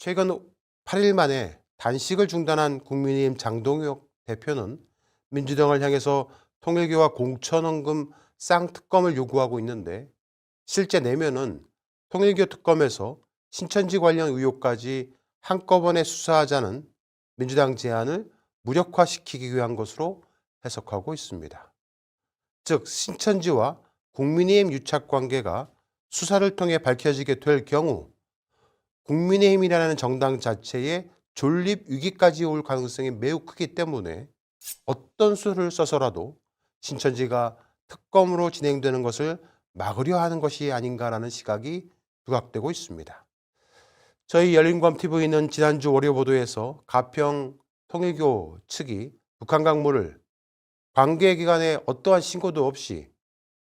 최근 8일 만에 단식을 중단한 국민의힘 장동혁 대표는 민주당을 향해서 통일교와 공천원금 쌍특검을 요구하고 있는데 실제 내면은 통일교 특검에서 신천지 관련 의혹까지 한꺼번에 수사하자는 민주당 제안을 무력화시키기 위한 것으로 해석하고 있습니다. 즉 신천지와 국민의힘 유착 관계가 수사를 통해 밝혀지게 될 경우 국민의힘이라는 정당 자체의 존립 위기까지 올 가능성이 매우 크기 때문에 어떤 수를 써서라도 신천지가 특검으로 진행되는 것을 막으려 하는 것이 아닌가라는 시각이 부각되고 있습니다. 저희 열린광 TV는 지난주 월요 보도에서 가평 통일교 측이 북한 강물을 관계기관에 어떠한 신고도 없이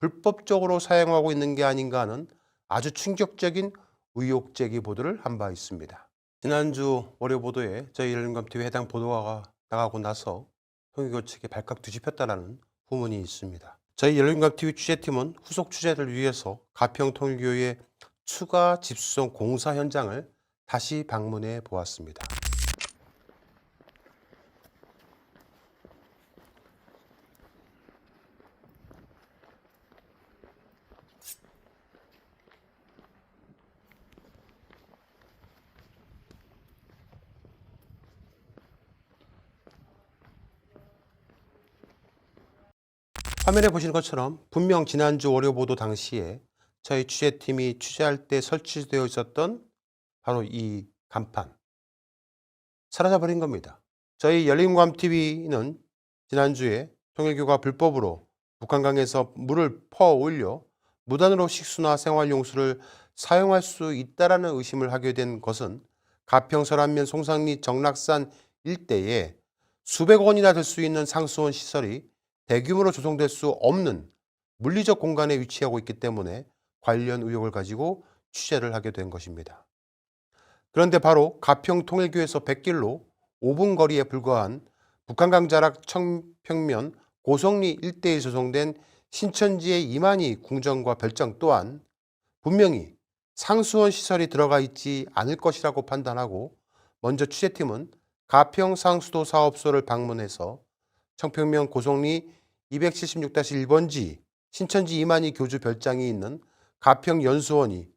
불법적으로 사용하고 있는 게 아닌가 하는 아주 충격적인 의혹 제기 보도를 한 바 있습니다. 지난주 월요 보도에 저희 열린광 TV 해당 보도가 나가고 나서 통일교 측에 발칵 뒤집혔다라는 후문이 있습니다. 저희 열린광 TV 취재팀은 후속 취재를 위해서 가평 통일교의 추가 집수성 공사 현장을 다시 방문해 보았습니다. 화면에 보시는 것처럼 분명 지난주 월요 보도 당시에 저희 취재팀이 취재할 때 설치되어 있었던 바로 이 간판 사라져버린 겁니다. 저희 열린광 TV는 지난주에 통일교가 불법으로 북한강에서 물을 퍼 올려 무단으로 식수나 생활용수를 사용할 수 있다라는 의심을 하게 된 것은 가평 설안면 송상리 정락산 일대에 수백 원이나 될 수 있는 상수원 시설이 대규모로 조성될 수 없는 물리적 공간에 위치하고 있기 때문에 관련 의혹을 가지고 취재를 하게 된 것입니다. 그런데 바로 가평 통일교에서 100길로 5분 거리에 불과한 북한강 자락 청평면 고성리 일대에 조성된 신천지의 이만희 궁전과 별장 또한 분명히 상수원 시설이 들어가 있지 않을 것이라고 판단하고 먼저 취재팀은 가평 상수도 사업소를 방문해서 청평면 고성리 276-1번지 신천지 이만희 교주 별장이 있는 가평 연수원이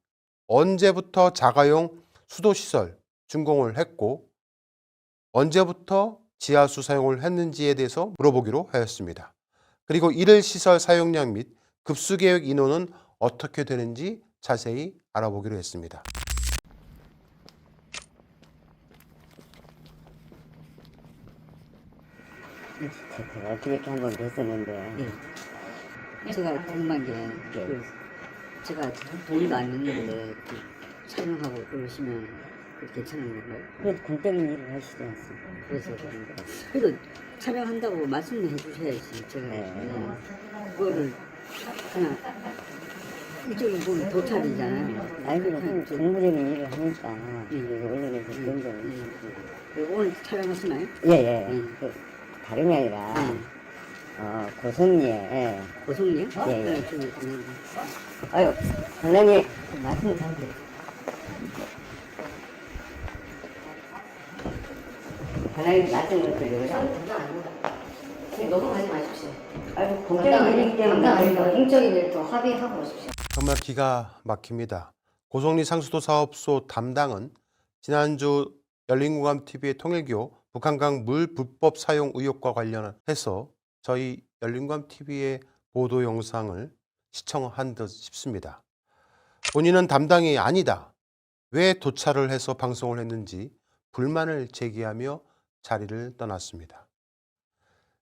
언제부터 자가용 수도시설 준공을 했고 언제부터 지하수 사용을 했는지에 대해서 물어보기로 하였습니다. 그리고 이를 시설 사용량 및 급수 계획 인원은 어떻게 되는지 자세히 알아보기로 했습니다. 제가 기획 한번 됐었는데 예. 제가 궁금한 게, 그, 제가 돈도 안 냈는데, 그 촬영하고 그러시면 그 괜찮은 건가요? 그래도 공적인 일을 하시지 않습니까? 그래서 그런가. 그래도 촬영한다고 말씀을 해주셔야지, 제가. 네. 네. 그거를 그냥 이쪽에 보면 도찰이잖아요. 알기로 는 공무적인 일을 하니까 음. 그래서 언론에서 그런 점을 음. 그 오늘 촬영하시나요? 예예 음. 그 다름이 아니라 음. 어, 고성리에 예. 고성이요? 예, 예. 네, 좀, 음. 아유 장관님 말씀 잘 드세요 장관님 말씀 좀 드려요 넘어가지 마십시오. 아유 공적인 일이기 때문에 공적인 공적인 일도 합의하고 오십시오. 정말 기가 막힙니다. 고성리 상수도 사업소 담당은 지난주 열린공감 TV의 통일교 북한강 물 불법 사용 의혹과 관련해서 저희 열린공감 TV의 보도 영상을 시청한 듯 싶습니다. 본인은 담당이 아니다. 왜 도찰을 해서 방송을 했는지 불만을 제기하며 자리를 떠났습니다.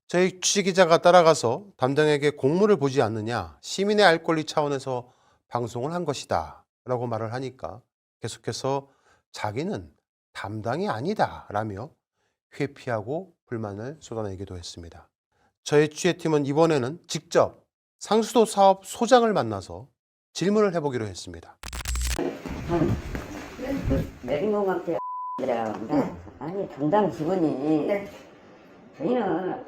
저희 취재기자가 따라가서 담당에게 공문을 보지 않느냐 시민의 알 권리 차원에서 방송을 한 것이다 라고 말을 하니까 계속해서 자기는 담당이 아니다 라며 회피하고 불만을 쏟아내기도 했습니다. 저희 취재팀은 이번에는 직접 상수도 사업 소장을 만나서 질문을 해보기로 했습니다. 들어갑니다 아니 담당 직원이 저희는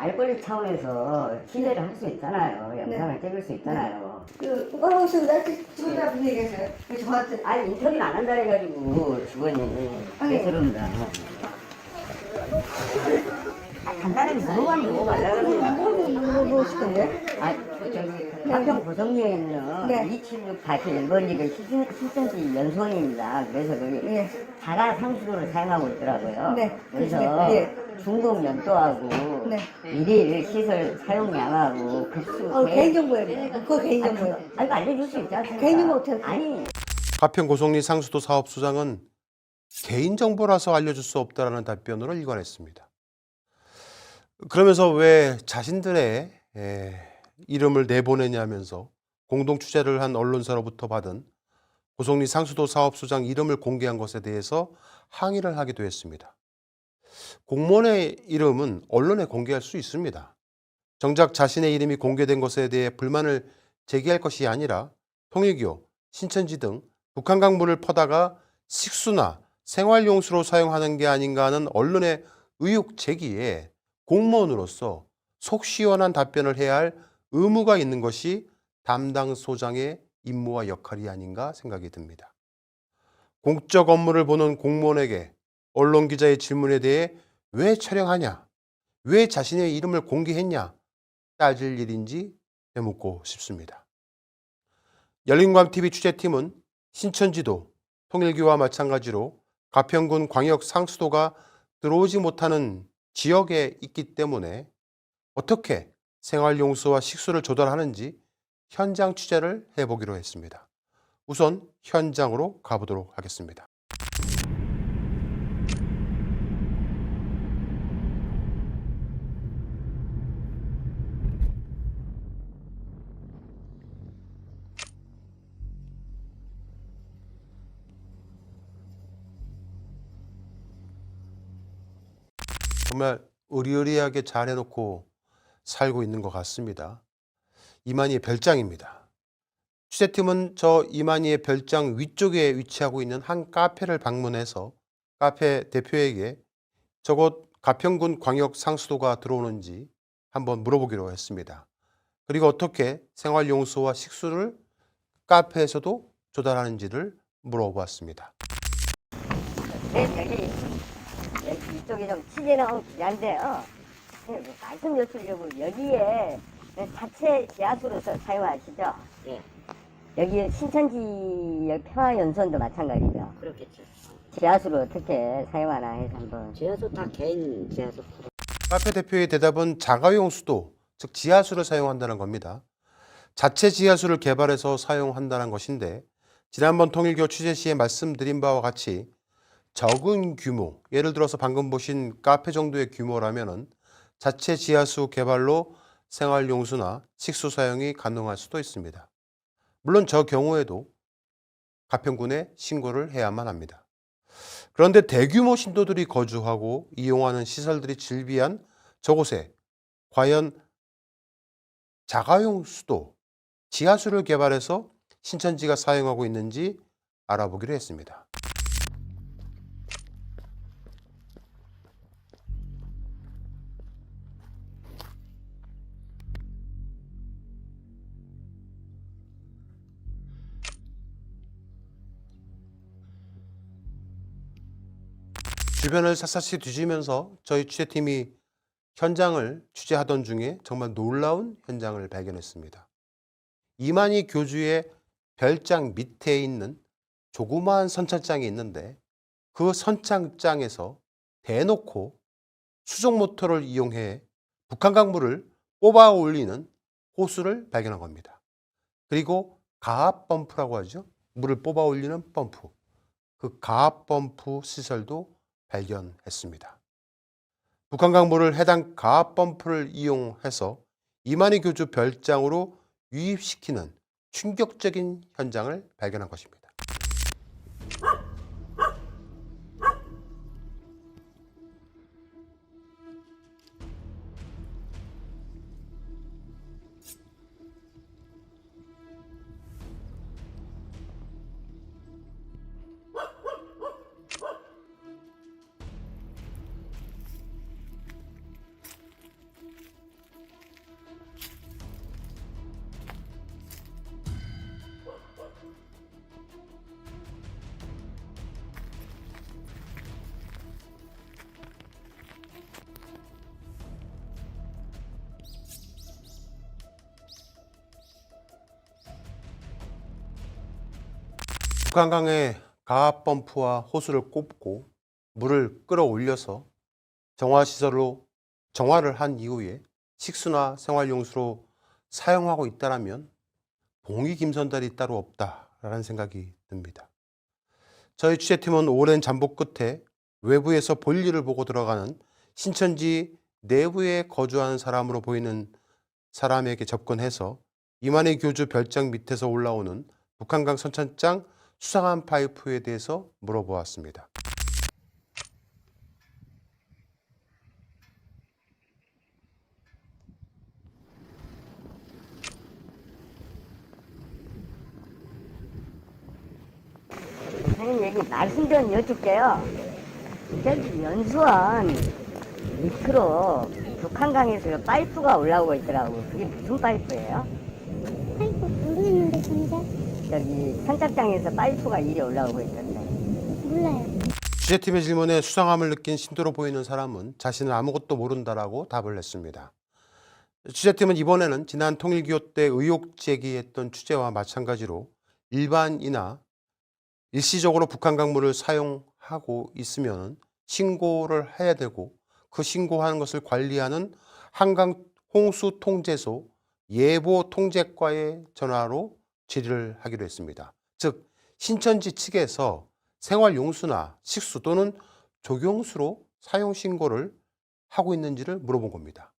알 권리 차원에서 취재를 할 수 있잖아요 영상을 찍을 수 있잖아요 그 오빠하고서 나한테 죽으라 무슨 얘기했어요? 그 저한테 아니 인터뷰 안 한다 해가지고 아니. 그런다. 간단하게 물어봤는데 뭐 말라고 뭐 무엇일 건데? 아, 그 저기 가평 고성리에 있는 네. 276 다시 1번 리그 실전지 연수원입니다. 그래서 거기 예. 자가 상수도를 사용하고 있더라고요. 네. 그래서 예. 중국 연도하고 네. 일일 시설 사용량하고 급수 어, 개인정보예요. 그거 개인정보예요. 아, 이거 알려줄 수 있지 않습니까? 개인정보 어떻게? 아니, 가평 고성리 상수도 사업소장은 개인정보라서 알려줄 수 없다라는 답변으로 일관했습니다. 그러면서 왜 자신들의 에, 이름을 내보내냐면서 공동 취재를 한 언론사로부터 받은 고성리 상수도 사업소장 이름을 공개한 것에 대해서 항의를 하기도 했습니다. 공무원의 이름은 언론에 공개할 수 있습니다. 정작 자신의 이름이 공개된 것에 대해 불만을 제기할 것이 아니라 통일교, 신천지 등 북한 강물을 퍼다가 식수나 생활용수로 사용하는 게 아닌가 하는 언론의 의혹 제기에 공무원으로서 속 시원한 답변을 해야 할 의무가 있는 것이 담당 소장의 임무와 역할이 아닌가 생각이 듭니다. 공적 업무를 보는 공무원에게 언론 기자의 질문에 대해 왜 촬영하냐, 왜 자신의 이름을 공개했냐 따질 일인지 되묻고 싶습니다. 열린광TV 취재팀은 신천지도 통일교와 마찬가지로 가평군 광역 상수도가 들어오지 못하는 지역에 있기 때문에 어떻게 생활용수와 식수를 조달하는지 현장 취재를 해보기로 했습니다. 우선 현장으로 가보도록 하겠습니다. 정말 의리의리하게 잘 해놓고 살고 있는 것 같습니다. 이만희의 별장입니다. 취재팀은 저 이만희의 별장 위쪽에 위치하고 있는 한 카페를 방문해서 카페 대표에게 저곳 가평군 광역 상수도가 들어오는지 한번 물어보기로 했습니다. 그리고 어떻게 생활용수와 식수를 카페에서도 조달하는지를 물어보았습니다. 네, 여기, 여기 이쪽에 좀 취재 나온 기자인데요. 네, 뭐 말씀 여쭈려고 여기에 자체 지하수로 사- 사용하시죠? 예, 여기 신천지 평화연수원도 마찬가지죠. 그렇겠죠. 지하수를 어떻게 사용하나 해서 한번. 지하수 다 개인 지하수. 카페 대표의 대답은 자가용 수도, 즉 지하수를 사용한다는 겁니다. 자체 지하수를 개발해서 사용한다는 것인데 지난번 통일교 취재 시에 말씀드린 바와 같이 적은 규모, 예를 들어서 방금 보신 카페 정도의 규모라면은 자체 지하수 개발로 생활용수나 식수 사용이 가능할 수도 있습니다. 물론 저 경우에도 가평군에 신고를 해야만 합니다. 그런데 대규모 신도들이 거주하고 이용하는 시설들이 질비한 저곳에 과연 자가용 수도, 지하수를 개발해서 신천지가 사용하고 있는지 알아보기로 했습니다. 주변을 샅샅이 뒤지면서 저희 취재팀이 현장을 취재하던 중에 정말 놀라운 현장을 발견했습니다. 이만희 교주의 별장 밑에 있는 조그마한 선착장이 있는데 그 선착장에서 대놓고 수족 모터를 이용해 북한 강물을 뽑아 올리는 호수를 발견한 겁니다. 그리고 가압 펌프라고 하죠. 물을 뽑아 올리는 펌프. 그 가압 펌프 시설도 발견했습니다. 북한 강물을 해당 가압 펌프를 이용해서 이만희 교주 별장으로 유입시키는 충격적인 현장을 발견한 것입니다. 북한강에 가압 펌프와 호수를 꼽고 물을 끌어올려서 정화시설로 정화를 한 이후에 식수나 생활용수로 사용하고 있다라면 봉이 김선달이 따로 없다라는 생각이 듭니다. 저희 취재팀은 오랜 잠복 끝에 외부에서 볼일을 보고 들어가는 신천지 내부에 거주하는 사람으로 보이는 사람에게 접근해서 이만희 교주 별장 밑에서 올라오는 북한강 선천장 수상한 파이프에 대해서 물어보았습니다. 선생님 여기 말씀 좀 여쭐게요. 저기 연수원 밑으로 북한강에서 파이프가 올라오고 있더라고. 그게 무슨 파이프예요? 아이고 모르겠는데 근데 저기 선착장에서 파이프가 이리 올라오고 있던데. 몰라요. 취재팀의 질문에 수상함을 느낀 신도로 보이는 사람은 자신은 아무것도 모른다라고 답을 했습니다. 취재팀은 이번에는 지난 통일기호 때 의혹 제기했던 취재와 마찬가지로 일반이나 일시적으로 북한 강물을 사용하고 있으면 신고를 해야 되고 그 신고하는 것을 관리하는 한강 홍수 통제소 예보 통제과에 전화로 질의를 하기로 했습니다. 즉 신천지 측에서 생활 용수나 식수 또는 조경수로 사용 신고를 하고 있는지를 물어본 겁니다.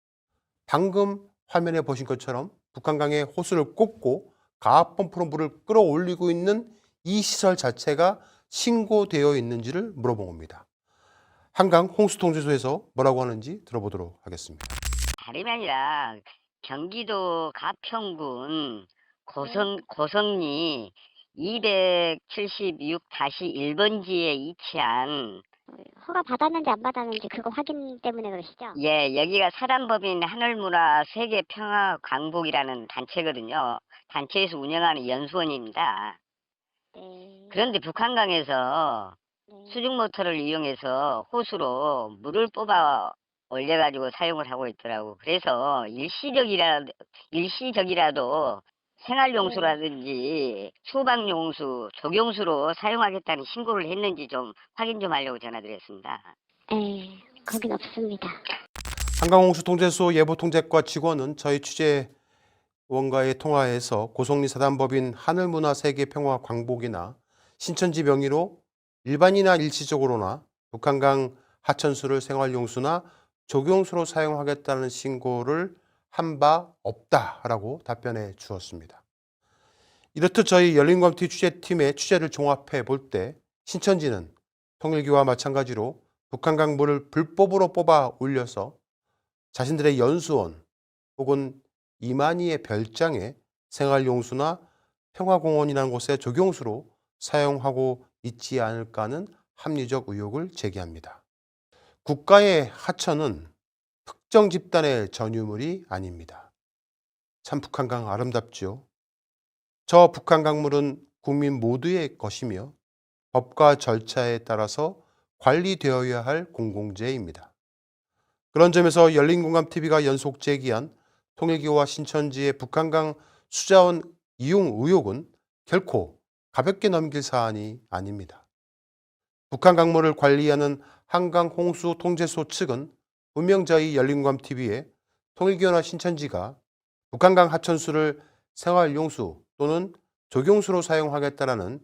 방금 화면에 보신 것처럼 북한강에 호수를 꼽고 가압 펌프로 물을 끌어올리고 있는 이 시설 자체가 신고되어 있는지를 물어본 겁니다. 한강 홍수통제소에서 뭐라고 하는지 들어보도록 하겠습니다. 다름이 아니라 경기도 가평군 고성, 고성리 276-1번지에 위치한 허가 받았는지 안 받았는지 그거 확인 때문에 그러시죠? 예, 여기가 사단법인 하늘문화 세계평화 광복이라는 단체거든요. 단체에서 운영하는 연수원입니다. 네. 그런데 북한강에서 네. 수중 모터를 이용해서 호수로 물을 뽑아 올려가지고 사용을 하고 있더라고. 그래서 일시적이라 일시적이라도 생활용수라든지 소방용수, 조경수로 사용하겠다는 신고를 했는지 좀 확인 좀 하려고 전화드렸습니다. 네. 거긴 없습니다. 한강홍수통제소 예보통제과 직원은 저희 취재원과의 통화에서 고성리 사단법인 하늘문화세계평화광복이나 신천지 명의로 일반이나 일시적으로나 북한강 하천수를 생활용수나 조경수로 사용하겠다는 신고를 한 바 없다라고 답변해 주었습니다. 이렇듯 저희 열린광티 취재팀의 취재를 종합해 볼 때 신천지는 통일기와 마찬가지로 북한 강 물을 불법으로 뽑아 올려서 자신들의 연수원 혹은 이만희의 별장에 생활용수나 평화공원이라는 곳에 조경수로 사용하고 있지 않을까 하는 합리적 의혹을 제기합니다. 국가의 하천은 특정 집단의 전유물이 아닙니다. 참 북한강 아름답죠. 저 북한강물은 국민 모두의 것이며 법과 절차에 따라서 관리되어야 할 공공재입니다. 그런 점에서 열린공감TV가 연속 제기한 통일기와 신천지의 북한강 수자원 이용 의혹은 결코 가볍게 넘길 사안이 아닙니다. 북한 강물을 관리하는 한강 홍수 통제소 측은 분명 저희 열린공감TV에 통일기와 신천지가 북한강 하천수를 생활용수 또는 조경수로 사용하겠다라는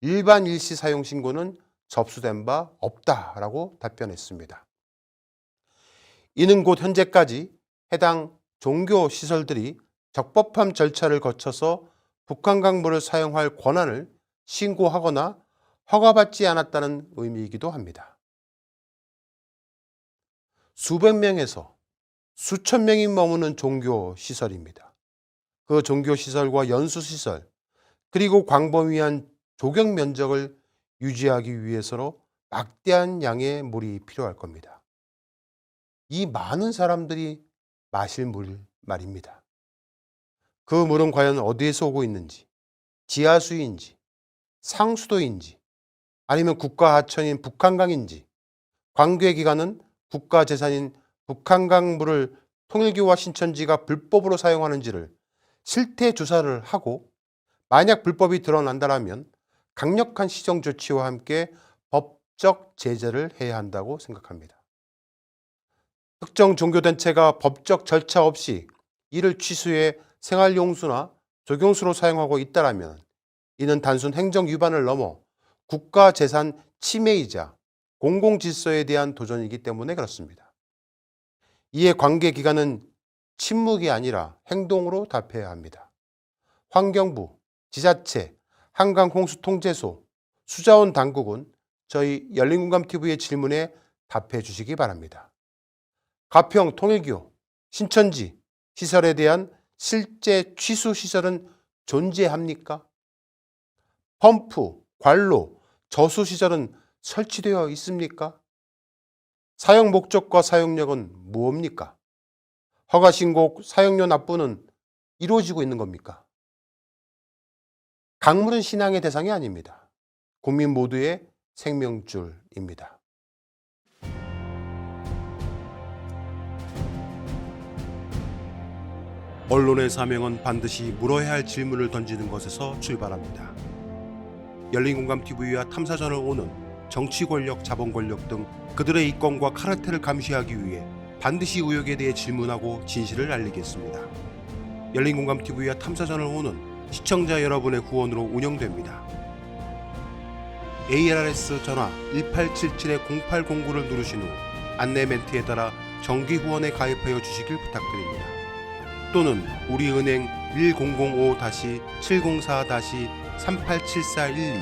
일반 일시 사용 신고는 접수된 바 없다라고 답변했습니다. 이는 곧 현재까지 해당 종교 시설들이 적법한 절차를 거쳐서 북한강물을 사용할 권한을 신고하거나 허가받지 않았다는 의미이기도 합니다. 수백 명에서 수천 명이 머무는 종교 시설입니다. 그 종교 시설과 연수 시설 그리고 광범위한 조경 면적을 유지하기 위해서로 막대한 양의 물이 필요할 겁니다. 이 많은 사람들이 마실 물 말입니다. 그 물은 과연 어디에서 오고 있는지, 지하수인지, 상수도인지, 아니면 국가 하천인 북한강인지, 관계 기관은 국가재산인 북한강 물을 통일교와 신천지가 불법으로 사용하는지를 실태 조사를 하고 만약 불법이 드러난다면 강력한 시정 조치와 함께 법적 제재를 해야 한다고 생각합니다. 특정 종교단체가 법적 절차 없이 이를 취소해 생활용수나 조경수로 사용하고 있다라면 이는 단순 행정 위반을 넘어 국가 재산 침해이자 공공 질서에 대한 도전이기 때문에 그렇습니다. 이에 관계 기관은 침묵이 아니라 행동으로 답해야 합니다. 환경부, 지자체, 한강홍수통제소, 수자원 당국은 저희 열린공감TV의 질문에 답해 주시기 바랍니다. 가평 통일교, 신천지 시설에 대한 실제 취수 시설은 존재합니까? 펌프, 관로, 저수 시설은 설치되어 있습니까? 사용 목적과 사용력은 무엇입니까? 허가 신고 사용료 납부는 이루어지고 있는 겁니까? 강물은 신앙의 대상이 아닙니다. 국민 모두의 생명줄입니다. 언론의 사명은 반드시 물어야 할 질문을 던지는 것에서 출발합니다. 열린공감TV와 탐사전을 오는 정치 권력, 자본 권력 등 그들의 이권과 카르텔을 감시하기 위해 반드시 의혹에 대해 질문하고 진실을 알리겠습니다. 열린공감TV와 탐사전을 오는 시청자 여러분의 후원으로 운영됩니다. ARS 전화 1877-0809를 누르신 후 안내 멘트에 따라 정기 후원에 가입하여 주시길 부탁드립니다. 또는 우리은행 1005-704-387412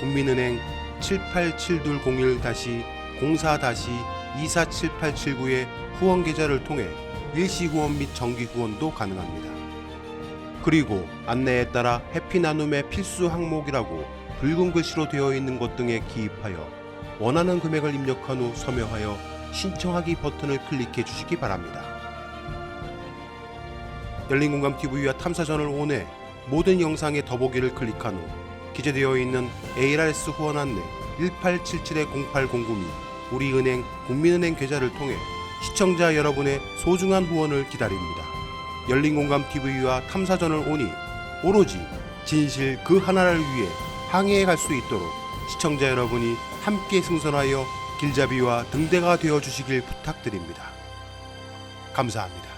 국민은행 787201-04-247879의 후원 계좌를 통해 일시 후원 및 정기 후원도 가능합니다. 그리고 안내에 따라 해피 나눔의 필수 항목이라고 붉은 글씨로 되어 있는 것 등에 기입하여 원하는 금액을 입력한 후 서명하여 신청하기 버튼을 클릭해 주시기 바랍니다. 열린공감TV와 탐사전을 온해 모든 영상의 더보기를 클릭한 후 기재되어 있는 ARS 후원 안내 1877-0809및 우리은행 국민은행 계좌를 통해 시청자 여러분의 소중한 후원을 기다립니다. 열린공감TV와 탐사전을 오니 오로지 진실 그 하나를 위해 항해해 갈 수 있도록 시청자 여러분이 함께 승선하여 길잡이와 등대가 되어 주시길 부탁드립니다. 감사합니다.